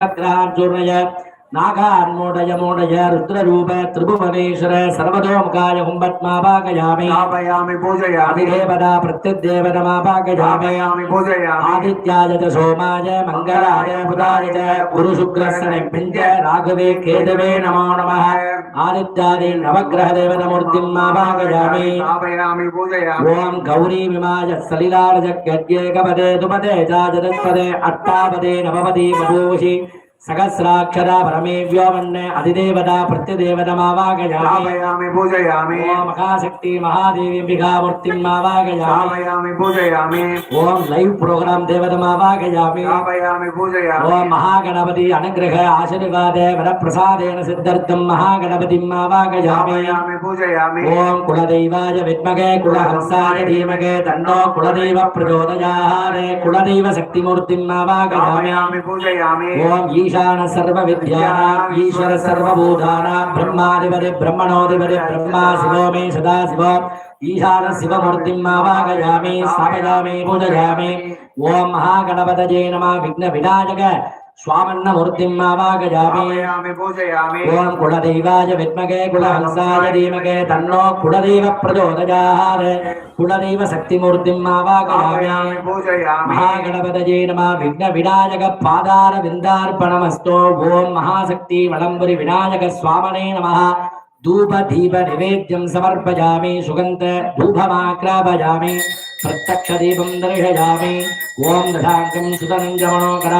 করার জন্য நாகான்மோடயமோடய ருத்ரரூப திரிபுவனேஸ்வர சர்வதோமுகாய கும்பத்மாபாகயாமி. ஆபயாமி பூஜயா அதிதேவதா பிரத்யுதேவதமாபாகயாமயாமி பூஜயா ஆதித்யாய ச சோமாய மங்களாய புதாய ச குரு சுக்ரஸ்தனை பிஞ்ச ராகவே கேதவே நமோ நம ஆதித்யாதி நவகிரக தேவதமூர்த்திம் மாபாகயாமி. ஆபயாமி பூஜயா ஓம் கௌரி விமாய சலிலாரஜ கத்யேகபதே துபதே ஜாஜதஸ்பதே அட்டாபதே நவபதி மபூஷி సహస్రాక్షరా పరమే వ్యోమన్న అధిదేవత ప్రత్యదేవతమావాగయామి పూజయామి మహాశక్తి మహాదేవి అంబికామూర్తి మావాగయామి పూజయామి. ఓం లైవ్ ప్రోగ్రామ్ దేవతమావాగయామి. పూజయామి. ఓం మహాగణపతి అనుగ్రహ ఆశీర్వాద వరప్రసాదేన సిద్ధార్థం మహాగణపతి మావాగయామి. పూజయామి. ఓం కులదైవాయ విద్మగే కులహంసాయ ధీమగే తండో కులదైవ ప్రచోదయారే కులదైవ శక్తిమూర్తిం మావాగయామి. పూజయామి. ఓం ఈ पूजयामि ॐ ईशान सर्वविद्यानाम् ईश्वर सर्वभूतानां ब्रह्माधिपति ब्रह्मणोऽधिपति ब्रह्मा शिवो मे सदा शिव ईशान शिवमूर्तिम् आवागयामि स्थापयामि पूजयामि ॐ महागणपतये नमः विघ्नविनायक स्वामन्नमूर्तिम् స్వామన్న మూర్తిం మావాగజామి ఓం కులదైవాయ విద్మగే కులహంసాయ ధీమగే తన్నో కులదైవ ప్రచోదయాత్ కులదైవ శక్తిమూర్తిం మావాగజామి మహాగణపతయే నమ. విఘ్న వినాయక పాదార విందార్పణమస్తో. ఓం మహాశక్తి వలంబురి వినాయక స్వామనే నమ. धूप दीप निवेद्यम समर्पयामि सुगंध धूपमाक्रापयामि प्रत्यक्ष दीपम दर्शयामि। ओम दशांकम सुतनंजमणोकर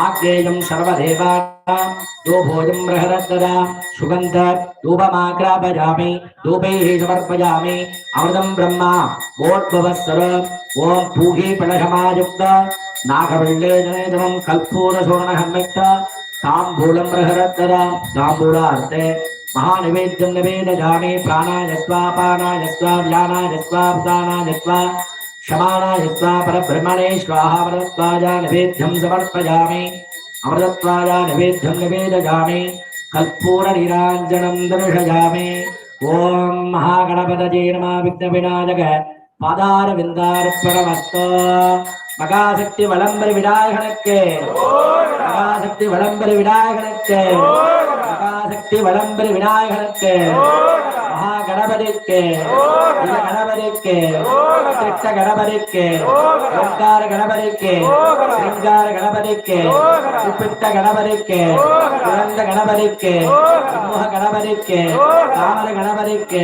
आग्रेय सर्वदेवानां दो भोजम बृहददा सुगंध धूपमाक्रापयामि धूपैः समर्पयामि, अमृतं ब्रह्मा गोद्भवस्सर ओम पूगी पणशमायुक्त नागवल्लेजनेदमं कल्पूरसोर्णसंयुक्त ताम्बूलं बृहददा ताम्बूलार्थे महानिवेद्यं निवेदयामि प्राणाय स्वा पानाय स्वा व्यानाय स्वा उदानाय स्वा शमानाय स्वा परब्रह्मणे स्वाहा वरत्वाय निवेद्यं समर्पयामि अमृतत्वाय निवेद्यं निवेदयामि कर्पूरनिराञ्जनं दर्शयामि ॐ महागणपतये नमः विघ्नविनायक பாதாரவிந்தார்ப்பணமஸ்தோ மகாசக்தி வளம்பரி விநாயகனுக்கு மகாசக்தி வளம்பரி விநாயகனுக்கு சக்தி வளம்பரி விநாயகனுக்கு. கணபதிக்கு இள கணபதிக்கு திட்ட கணபதிக்கு ஓங்கார கணபதிக்கு சிங்கார கணபதிக்கு உப்பிட்ட கணபதிக்கு இழந்த கணபதிக்கு முக கணபதிக்கு தாமர கணபதிக்கு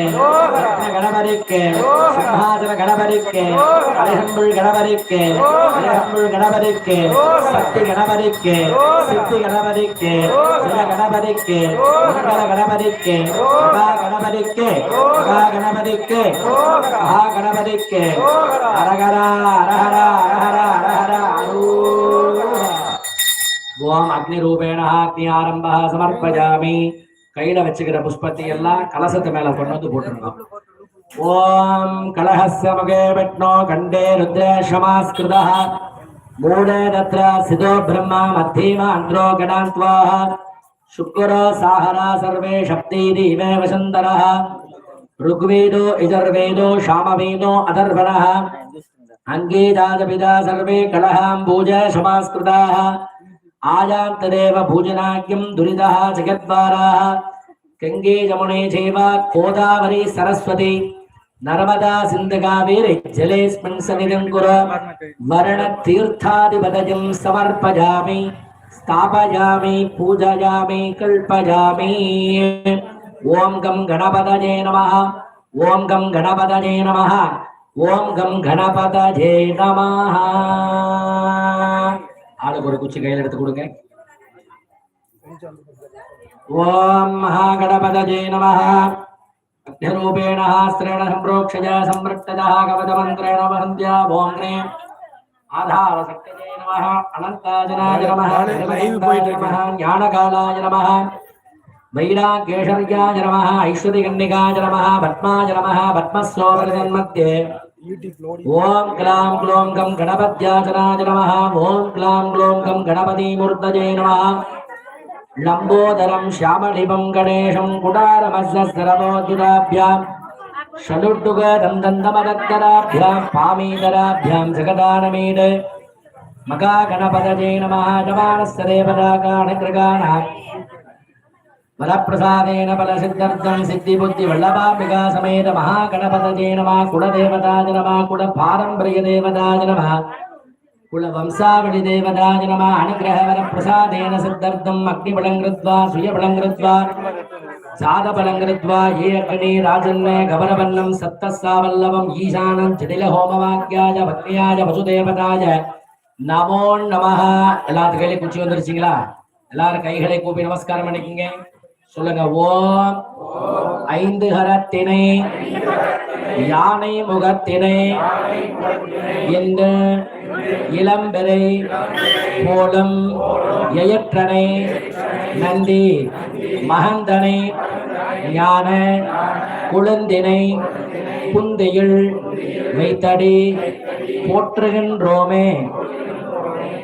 ரத்ன கணபதிக்கு சிம்ஹாசன கணபதிக்கு அழகம்புள் கணபதிக்கு அழகம்புள் கணபதிக்கு சக்தி கணபதிக்கு சித்தி கணபதிக்கு சில கணபதிக்கு மங்கள கணபதிக்கு மகா கணபதிக்கு மகா கணபதிக்கு மகா கணபதிக்கு அரகரா அரஹரா அரஹரா அரஹரா அரோஹரா ஓம் அக்னி ரூபேண அக்னி ஆரம்ப சமர்ப்பஜாமி கையில வச்சுக்கிற புஷ்பத்தை எல்லாம் கலசத்து மேல கொண்டு வந்து போட்டுருந்தோம் ஓம் கலஹஸ்ய முகே விஷ்ணோ கண்டே ருத்ரேஷமாஸ்கிருத மூடே தத்ர சிதோ பிரம்மா மத்தீம அந்த்ரோ கடாந்த்வாஹ शुक्रो साहरा सर्वे शक्ति दीवे वसन्तरः ऋग्वेदो यजुर्वेदो सामवेदो अथर्वणः अङ्गे जातपिता सर्वे कलहाम्बूज समास्कृताः आयान्तदेव भूजनाख्यं दुरितः जगद्वाराः गङ्गे यमुने चैव गोदावरी सरस्वती नर्मदा सिन्धकावेरि जलेऽस्मिन् सन्निधिं कुरु वर्णतीर्थादिपदजं समर्पयामि स्थापयामि पूजयामि कल्पयामि ఓం గం గణపతజే నమ ఓం గం గణపతజే నమ ఓం గం గణపతజే నమ ஆளுக்கு ஒரு குச்சி கையில் எடுத்து கொடுங்க ஓம் மகாகணபதஜே நம அக்னிரூபேண ஆஸ்திரேண சம்ப்ரோக்ஷய சம்ருக்ததா கவதமந்திரேண வஹந்தியா ஓம் நே ஆதார சக்தஜே நம அனந்தாஜனாய நம ஞானகாலாய நம వైరాకేశర్యాయ నమ ఐశ్వర్యకన్నికాయ నమ పద్మాయ నమ పద్మశ్లోకన్మధ్యే ఓం క్లాం క్లోం కం గణపత్యాచనాయ నమ ఓం క్లాం క్లోం కం గణపతిమూర్తజే నమ. లంబోదరం శ్యామళిపం గణేశం కుటారమస్సరమోద్యుతాభ్యాం షడుడ్డుగదందమదత్తరాభ్యాం పామీకరాభ్యాం జగదానమీడ మకా గణపతజే నమ జమానస్త దేవతా కాణికృగాణ குலதேவதாஜ நம குல பாரம்பரிய தேவதாஜ நம குல வம்சாவளி தேவதாஜ நம அனுகிரக வரப்பிரசாதேன சித்தர்த்தம் அக்னிபலம் கிருத்வா சுயபலம் கிருத்வா சாதபலம் கிருத்வா ஏ அக்னி ராஜன்ன கவனவன்னம் சத்தசாவல்லவம் ஈசானம் ஜடில ஹோமவாக்கியாஜ பக்னியாஜ வசுதேவதாஜ நமோ நமஹ எல்லாத்து கையில குச்சி வந்துருச்சுங்களா எல்லாரும் கைகளை கூப்பி நமஸ்காரம் பண்ணிக்கங்க சொல்லுங்க ஓம் ஐந்து கரத்தினை யானை முகத்தினை என்று இளம்பெறை போலும் எயற்றனை நந்தி மகந்தனை ஞான குழந்தினை குந்தையில் வைத்தடி போற்றுகின்றோமே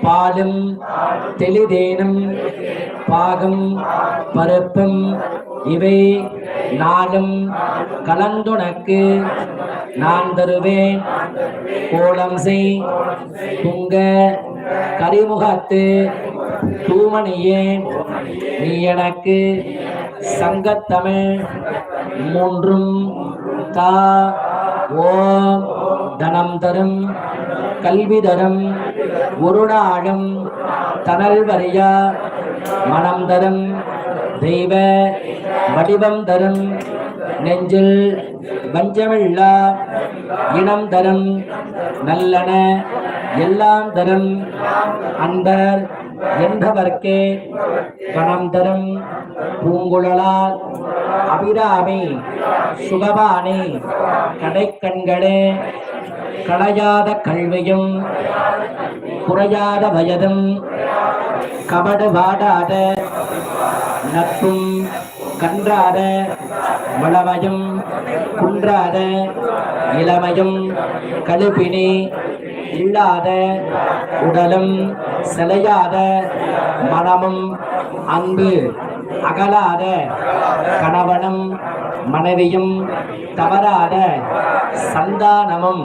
பாலும் தெளிதேனும் பாகம் பருப்பும் இவை நாளும் கலந்துனக்கு நான் தருவேன். கோலம் செய் துங்க கரிமுகத்து தூமணியே நீ எனக்கு சங்கத்தமிழ் மூன்றும் தா ஓம் தனம் தரும் கல்வி தரும் ஒரு நாளும் தனல் வரியா மனம் தரும் தெய்வ வடிவம் தரும் நெஞ்சில் வஞ்சமில்லா இனம் தரும் நல்லன எல்லாம் தரும் அன்பர் என்பவர்க்கே கணம் தரும் பூங்குழலால் அபிராமி சுகபானி கடைக்கண்களே களையாத கல்வியும் குறையாத வயதும் கபடு வாடாத நட்பும் கன்றாத வளமையும் குன்றாத இளமையும் கழுப்பினி இல்லாத உடலும் சிலையாத மனமும் அன்பு அகலாத கணவனும் மனைவியும் தவறாத சந்தானமும்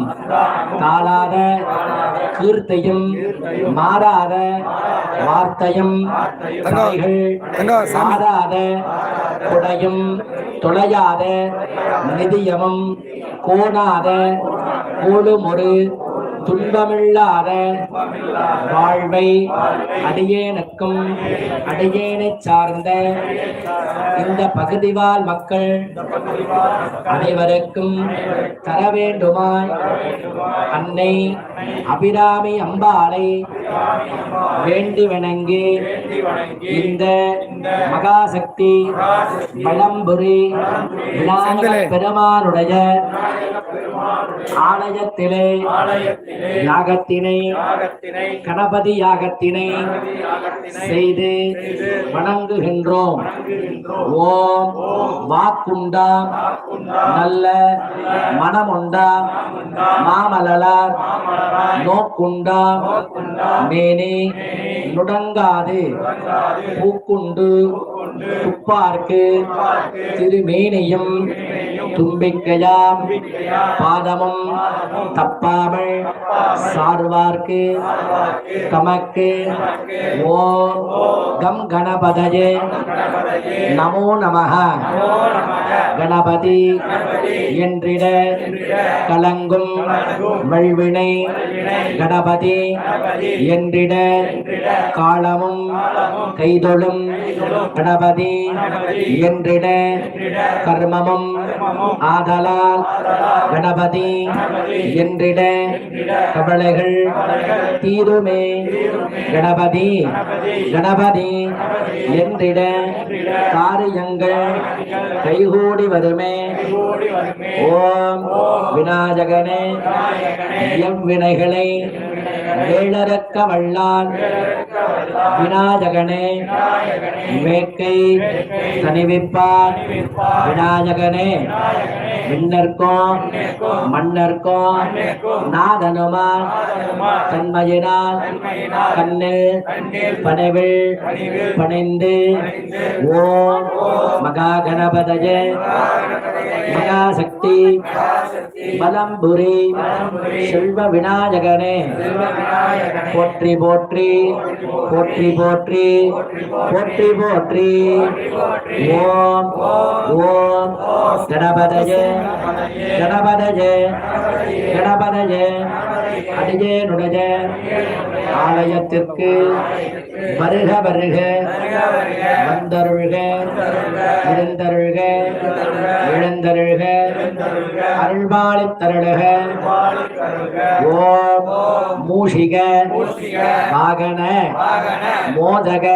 தாளாத கீர்த்தையும் மாறாத வார்த்தையும் மாறாத குடையும் தொலையாத நிதியமும் கோணாத கோலும் துன்பமில்லாத வாழ்வை அடியேனுக்கும் அடியேனை சார்ந்த இந்த பகுதிவாழ் மக்கள் அனைவருக்கும் தர வேண்டுமாய் அன்னை அபிராமி அம்பாளை வேண்டி வணங்கி இந்த மகாசக்தி பழம்புரி விநாயகப் பெருமானுடைய ஆலயத்திலே யாகத்தினை கணபதி யாகத்தினை செய்து வணங்குகின்றோம். ஓம் வாக்குண்டா நல்ல மனமுண்டா மாமலலார் நோக்குண்டா மேனே நுடங்காது பூக்குண்டு துப்பார்க்கு திருமேனியும் தும்பிக்கையாம். பாதமும் தப்பாமல் சார்வார்க்கு தமக்கு ஓ கம் கணபதயே நமோ நமஹ. கணபதி என்றிட கலங்கும் வல்வினை கணபதி என்றிட காலமும் கைதொழும் கணபதி என்றிட கர்மமும் ஆதலால் கணபதி. என்றிட கவலைகள் தீருமே. கணபதி. கணபதி. என்றிட காரியங்கள் கைகூடி வருமே. ஓம் விநாயகனே. எவ்வினைகளை வேளறக்க வல்லான் விநாயகனே வேட்கை தணிவிப்பார் விநாயகனே விண்ணர்க்கும் மன்னர்க்கும் நாதனுமான் தன்மையினால் கண்ணில் பணிவில் பணிந்து ஓம் மகா கணபதய மகாசக்தி பலம்புரி செல்வ விநாயகனே. போற்றி போற்றி. போற்றி போற்றி. போற்றி போற்றி. ஓம் ஓம். கணபதய கணபதய கணபதய. அடியேனுடைய ஆலயத்திற்கு வருக வருக. வந்தருள்க இருந்தருள்க எழுந்தருள்க. அருள்பாலித் ஓம் மூ மூஷிக வாகன மோதக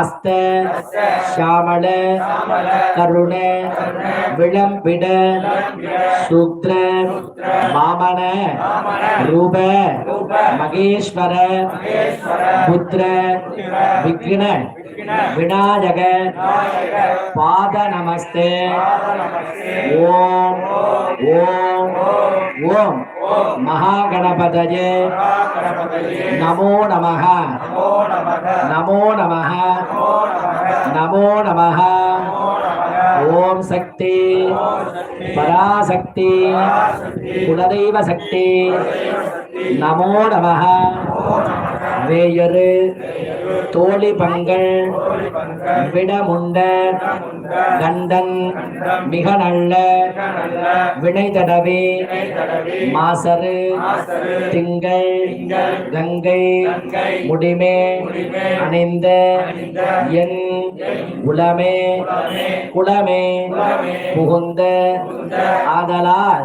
அஸ்த ஷாமள கருண விளம்பிட சூத்ர மாமன ரூப மகேஸ்வர புத்திர விக்ன விநாயக பாத நமஸ்தே ஓம் ஓம் ஓம் மகாகணபதயே நமோ நமः நமோ நமः நமோ நமः ஓம் சக்தி. பராசக்தி. குலதெய்வ சக்தி. நமோ நமः வேயரு. தோழி பங்கள் விடமுண்ட கண்டன் மிக நல்ல வினை தடவே மாசரு திங்கள் கங்கை முடிமே அணிந்த என் உளமே குளமே புகுந்த ஆதலால்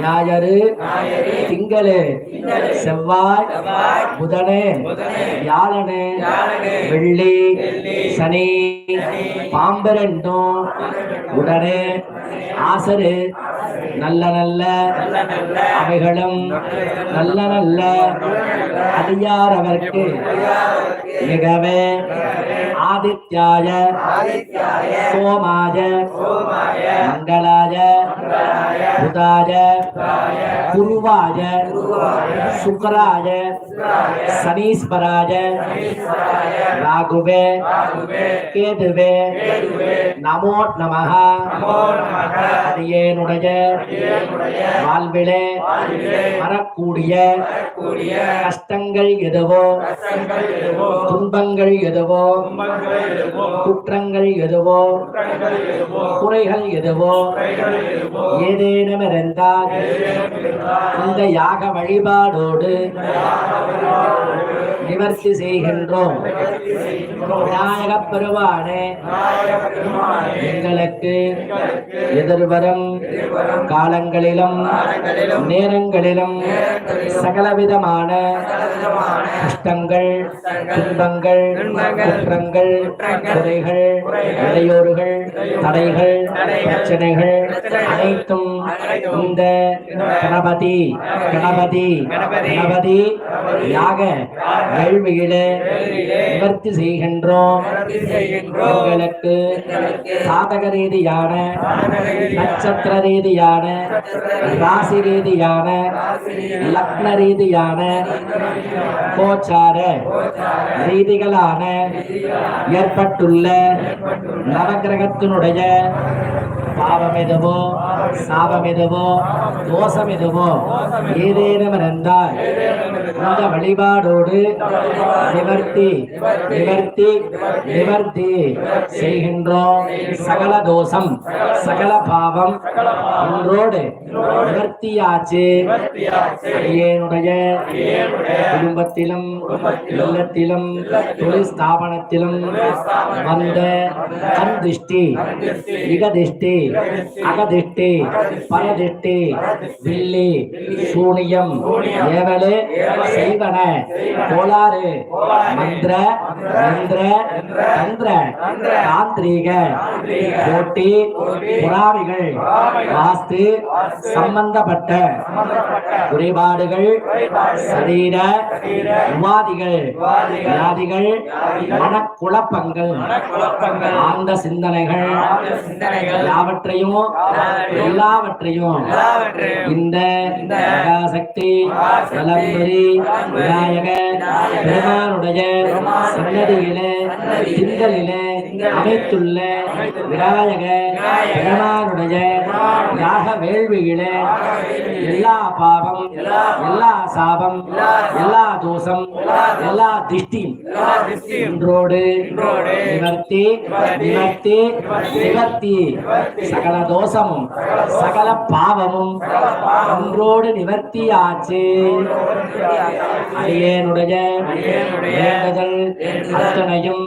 ஞாயிறு திங்களு செவ்வாய் புதனு யாழனு வெள்ளி சனி பாம்பரெண்டும் உடனே ஆசரு நல்ல நல்ல அவைகளும் நல்ல நல்ல அடியார் அவர்க்கு மிகவே ஆதித்யாய சோமாய மங்களாய புதாய குருவாய சுக்கராய சனீஸ்வராய ராகுவே கேதுவே நமோ நமஹ அடியேனுடைய வாழ்விலே வரக்கூடிய கஷ்டங்கள் எதுவோ துன்பங்கள் எதுவோ குற்றங்கள் எதுவோ குறைகள் எதுவோ ஏதேனும் இருந்தால் இந்த யாக வழிபாடோடு நிவர்த்தி செய்கின்றோம். விநாயகப் பெருமானே எங்களுக்கு எதிர்வரும் காலங்களிலும் நேரங்களிலும் சகலவிதமான கஷ்டங்கள் துன்பங்கள் குற்றங்கள் குறைகள் இடையூறுகள் தடைகள் பிரச்சனைகள் அனைத்தும் இந்த கணபதி கணபதி கணபதி யாக வேள்வியிலே நிவர்த்தி செய்கின்றோம். உங்களுக்கு சாதக ரீதியான நட்சத்திர ரீதியான ராசி ரீதியான லக்ன ரீதியான கோச்சார ரீதிகளான ஏற்பட்டுள்ள நவகிரகத்தினுடைய பாவம் எதுவோ சாபம் எதுவோ தோஷம் எதுவோ ஏதேனும் இருந்தால் அந்த வழிபாடோடு நிவர்த்தி நிவர்த்தி நிவர்த்தி செய்கின்றோம். சகல தோஷம் சகல பாவம் ஒன்றோடு நிவர்த்தியாச்சு. அடியேனுடைய குடும்பத்திலும் இல்லத்திலும் தொழில் ஸ்தாபனத்திலும் வந்த கண் திருஷ்டி இகதிஷ்டி அகதிஷ்டி பரதிஷ்டி வில்லி சூனியம் ஏவலு செய்வன. கோளாறு. மந்திர மந்திர தந்திர. தாந்திரீக. போட்டி புறாவிகள் வாஸ்து சம்பந்தப்பட்ட. குறைபாடுகள் சரீர உபாதிகள். வியாதிகள் மனக்குழப்பங்கள். ஆழ்ந்த சிந்தனைகள். எல்லாவற்றையும் எல்லாவற்றையும். இந்த சக்தி கலம்பரி விநாயக பெருமானுடைய சன்னதியிலே திங்களிலே அமைத்துள்ள விநாயக பெருமானுடைய யாக வேள்வியிலே எல்லா பாவம் எல்லா சாபம் எல்லா தோஷம் எல்லா திஷ்டியும் இன்றோடு நிவர்த்தி நிவர்த்தி நிவர்த்தி. சகல தோஷமும் சகல பாவமும் இன்றோடு நிவர்த்தி ஆச்சு அடியேனுடைய வேண்டுதல் அத்தனையும்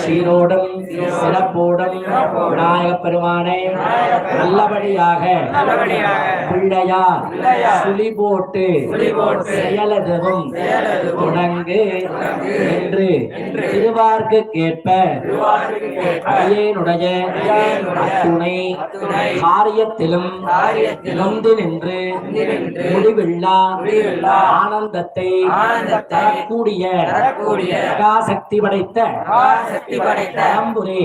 சீரோடும் சிறப்போடும் விநாயகப் பெருமானை நல்லபடியாக பிள்ளையார் சுழி போட்டு செயலதும் தொடங்கு என்று திருவார்க்கு கேட்ப அடியேனுடைய அத்துணை காரியத்திலும் நொந்து நின்று முடிவில்லா ஆனந்தத்தை தரக்கூடிய மகாசக்தி படைத்த பரம்புரி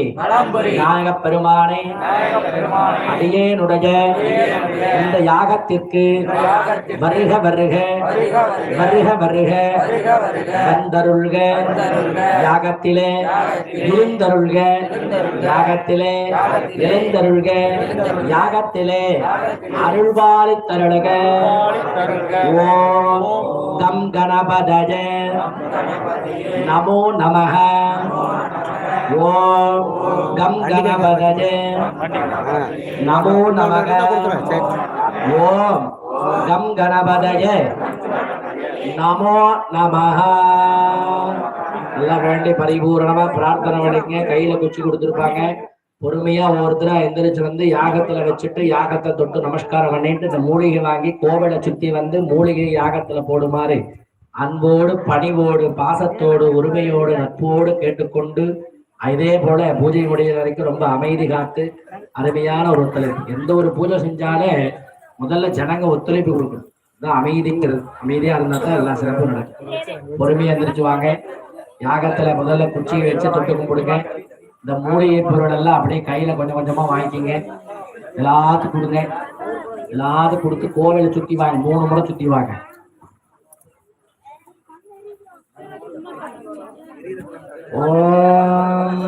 விநாயகப் பெருமானை. அடியேனுடைய இந்த யாகத்திற்கு வருக வருக வருக வருக வந்தருள்க. யாகத்திலே இருந்தருள்க யாகத்திலே எழுந்தருள்க யாகத்திலே அருள்வாரி தருளுக ஓம் கம் கணபதஜ. நமோ நமக. ஓம் கம் நமோ நமக. ஓம் கம் கணபதய நமோ நமஹ. எல்லாம் வேண்டி பரிபூரணமா பிரார்த்தனை பண்ணிக்கங்க. கையில குச்சி கொடுத்துருப்பாங்க. பொறுமையா ஒவ்வொருத்தரா எந்திரிச்சு வந்து யாகத்துல வச்சுட்டு யாகத்தை தொட்டு நமஸ்காரம் பண்ணிட்டு இந்த மூலிகை வாங்கி கோவிலை சுத்தி வந்து மூலிகை யாகத்துல போடுமாறு அன்போடு பணிவோடு பாசத்தோடு உரிமையோடு நட்போடு கேட்டுக்கொண்டு இதே போல பூஜை முடிகிற வரைக்கும் ரொம்ப அமைதி காத்து அருமையான ஒரு ஒத்துழைப்பு. எந்த ஒரு பூஜை செஞ்சாலே முதல்ல ஜனங்க ஒத்துழைப்பு கொடுக்கணும். அதான் அமைதிங்கிறது. அமைதியா இருந்தா தான் எல்லாம் சிறப்பு நடக்கும். பொறுமையா எந்திரிச்சு வாங்க. யாகத்துல முதல்ல குச்சியை வச்சு தொட்டு கும்பிடுங்க. இந்த மூலிகை பொருள் எல்லாம் அப்படியே கையில கொஞ்சம் கொஞ்சமா வாங்கிக்கிங்க. எல்லாத்துக்கும் கொடுங்க. எல்லாத்துக்கும் கொடுத்து கோவிலை சுத்தி வாங்க. மூணு முறை சுத்தி வாங்க. ஓம்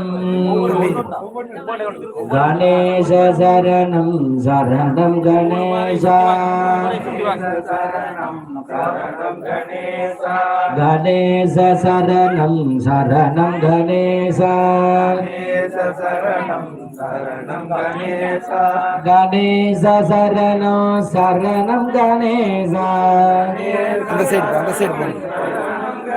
கணேச சரணம் சரணம் கணேச கணேச சரணம் சரணம் கணேச கணேச சரணம்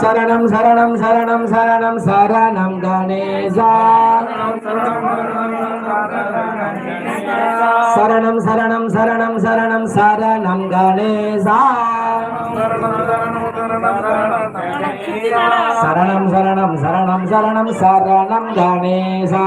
சரணம் சரணம் சரணம் சரணம் சரணம் கணேசா சரணம் சரணம் சரணம் சரணம் சரணம் கணேசா சரணம் சரணம் சரணம் சரணம் சரணம் கணேசா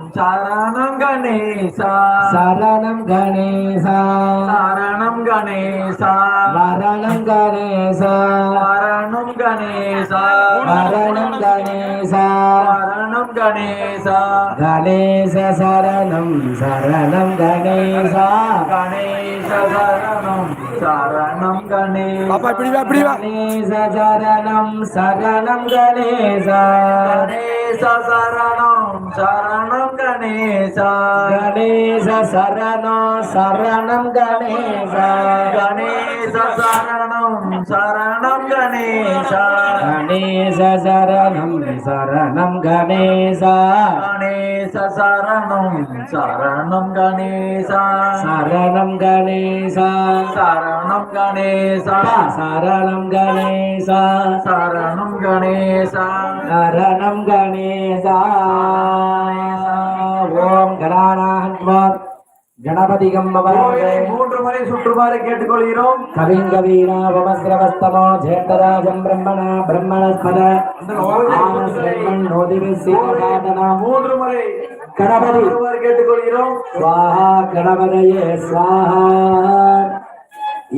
சரணம் கணேசா சரணம் கணேசா சரணம் கணேசா வரணம் கணேசா வரணம் கணேசா வரணம் கணேசா வரணம் கணேசா கணேச சரணம் சரணம் கணேசா கணேச சரணம் சரணம் கணேசா கணேச சரணம் சரணம் கணேசா கணேச சரணம் சரணம் கணேசா. கணேச சரணோ சரணம் கணேசா. கணேச சரணம் சரணம் கணேசா. கணேச சரணம் சரணம் கணேசா. கணேச சரணம் சரணம் கணேசா. சரணம் கணேசா. சரணம் கணேசா. சரணம் கணேசா. சரணம் கணேசா. சரணம் கணேசா. ஓம் கணானாஹன்வான் கணபதிகம் மூன்று முறை சுற்றுமாறு கேட்டுக்கொள்கிறோம். கவிங்கவீனா உபசிரவஸ்தமோ ஜேட்டராஜம் பிரம்மணா பிரம்மணஸ்பத. மூன்று முறை கணபதி. கேட்டுக்கொள்கிறோம். சுவாஹா கணபதையே சுவாஹா.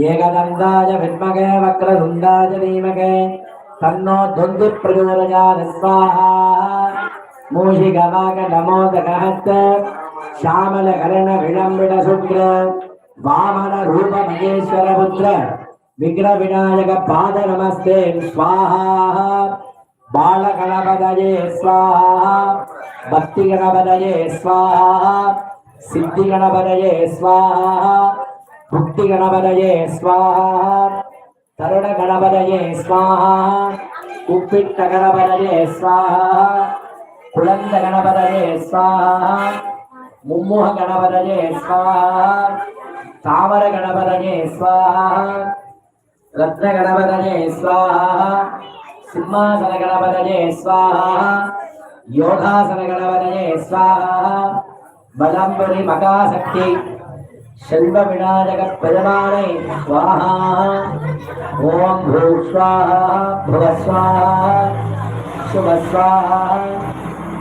ஏகதந்தாய வித்மகே வக்ரதுண்டாய தீமகே தன்னோ துவந்து பிரஜோரஜான சுவாஹா. మూషికవాక శ్యామల కరణ విడంబిడ శుక్ర వామన రూప మహేశ్వర పుత్ర విఘ్న వినాయక పాద నమస్తే స్వాహ బాళగణపదయే స్వాహ భక్తి గణపదయే స్వాహ సిద్ధి గణపదయే స్వాహ భుక్తి గణపదయే స్వాహ తరుణ గణపదయే స్వాహ ఉప్పిట్ట గణపదయే స్వాహ. కులంద గణపదయే స్వాహ. ముమ్మోహ గణపదయే స్వాహ. తామర గణపదయే స్వాహ. రత్న గణపదయే స్వాహ. సింహాసన గణపదయే స్వాహ. యోగాసన గణపదయే స్వాహ. బలంబరి మకాశక్తి శల్వ వినాయక ప్రజమానై స్వాహ. ఓం భూ స్వాహ. భువ స్వాహ. శుభ స్వాహ.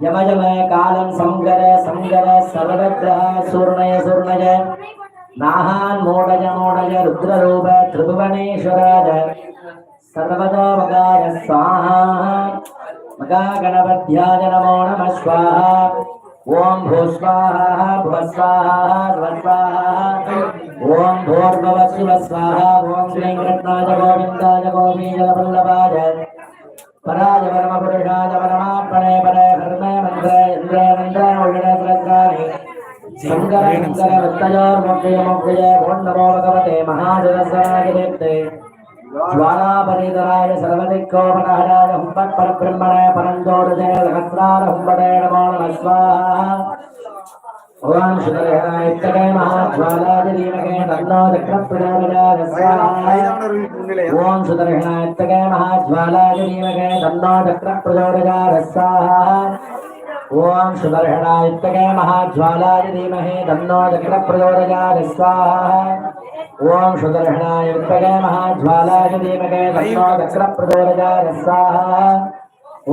யமயம காலம் சங்கர சங்கர சர்வத்ரா சூர்ணய சூர்ணய. நாகான் மூடய மூடய ருத்ரரூப திரிபுவனேஸ்வராத சர்வதோ மகாய சுவாஹா மகா கணபத்யாய நமோ நம ஸ்வாஹா. ஓம் பூஸ்வாஹா புவஸ்வாஹா ஸ்வஸ்வாஹா ஓம் பூர்ணவ சிவஸ்வாஹா ஓம் ஸ்ரீ கிருஷ்ணாய கோவிந்தாய கோபீஜ பல்லவாய பராஜ பரமபுருஷாய பரமா सर्वदिक्कोपनहराय हुम्बत् परब्रह्मणे परञ्जोरुजय सहस्रार हुम्बटे नमो नमः स्वाहा ॐ श्रीहराय इत्तके महाज्वालाय धीमहे तन्नो चक्रप्रचोदयात् स्वाहा ओम सुदर्शनायत्तके महाज्वालाय धीमहे तन्नो चक्रप्रचोदयात् स्वाहा ओम सुदर्शनायुक्तके महाज्वालाय धीमहि तन्नो दक्षिणप्रचोदयात् स्वाहा। ओम सुदर्शनायुक्तके महाज्वालाय धीमहि तन्नो दक्षिणप्रचोदयात् स्वाहा।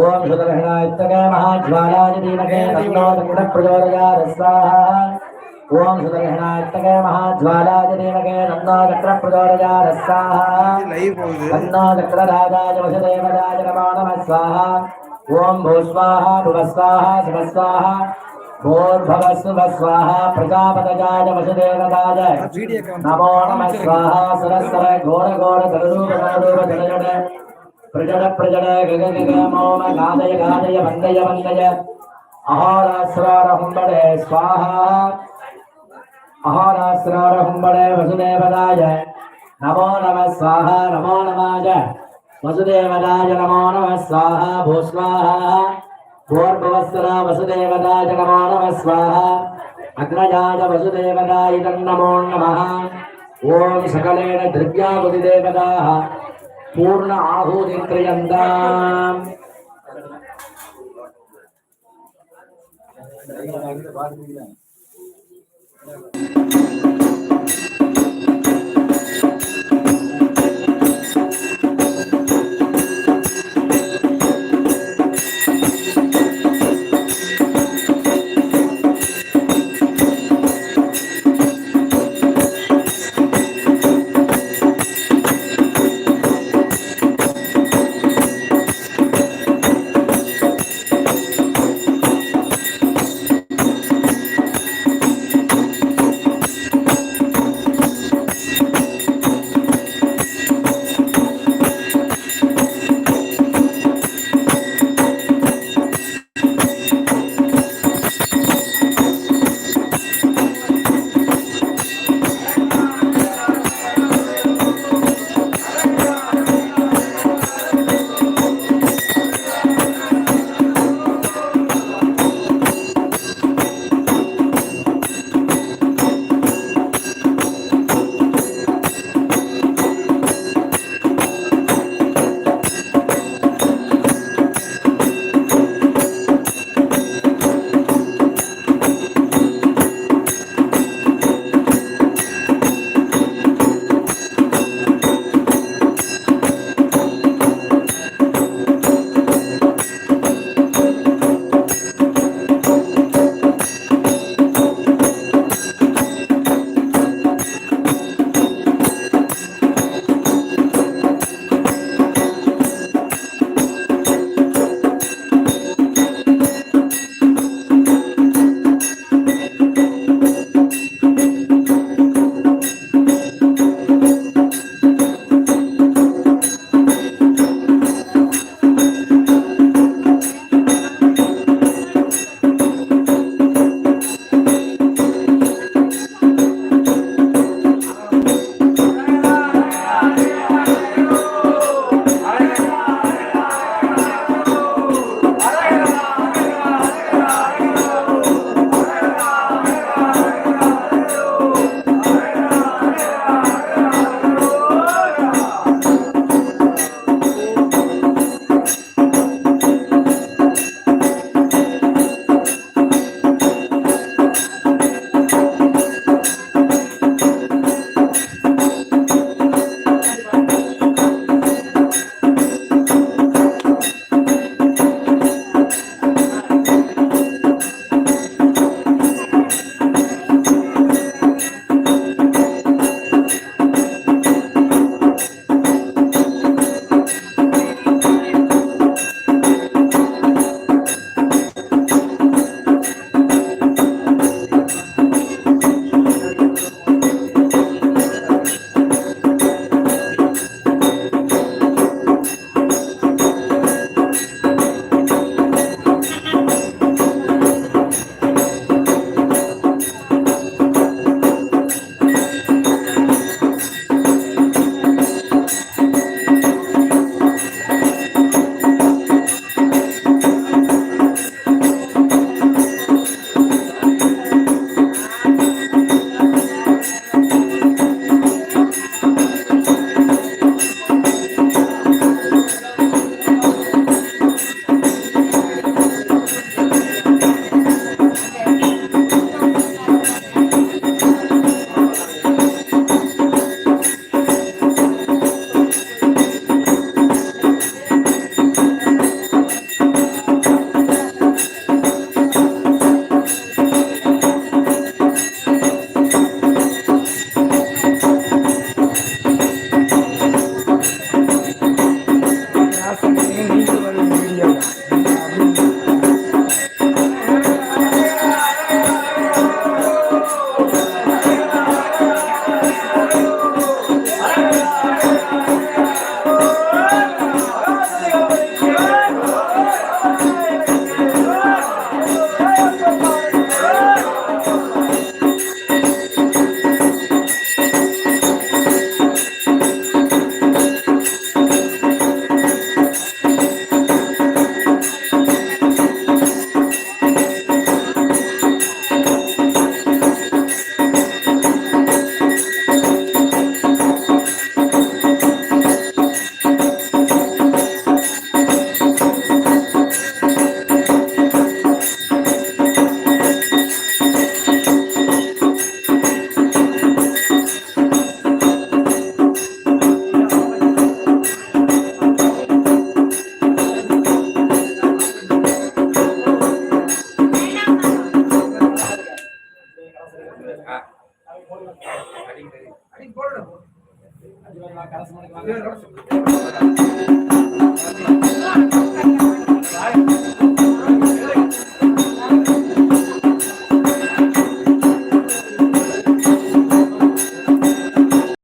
ओम सुदर्शनायुक्तके महाज्वालाय धीमहि तन्नो दक्षिणप्रचोदयात् स्वाहा। ओम सुदर्शनायुक्तके महाज्वालाय धीमहि तन्नो दक्षिणप्रचोदयात् स्वाहा। तन्नो दक्षिणराजाय वसुदेवराय नमो नमः स्वाहा। ओम भूस्वाहा भुवस्वाहा शिवस्वाहा भोर्भवस्वस्वाहा प्रजापतजाय वसुदेवताय। नमो नम स्वाहा सरस्वर घोर घोर, धनरूप धनरूप गग गग गादय गादय स्वाहा। वसुदेवताय। नमो स्वाहा, नमो नमाय వసుదేవదాయ నమో నమ స్వాహ భూస్వాహ భూర్భవస్సుర వసుదేవదాయ నమో నమ స్వాహ. అగ్రజాయ వసుదేవదాయ నమో నమ. ఓం సకలేన ద్రవ్యాపతిదేవదా పూర్ణ ఆహూతిత్రయందా Thank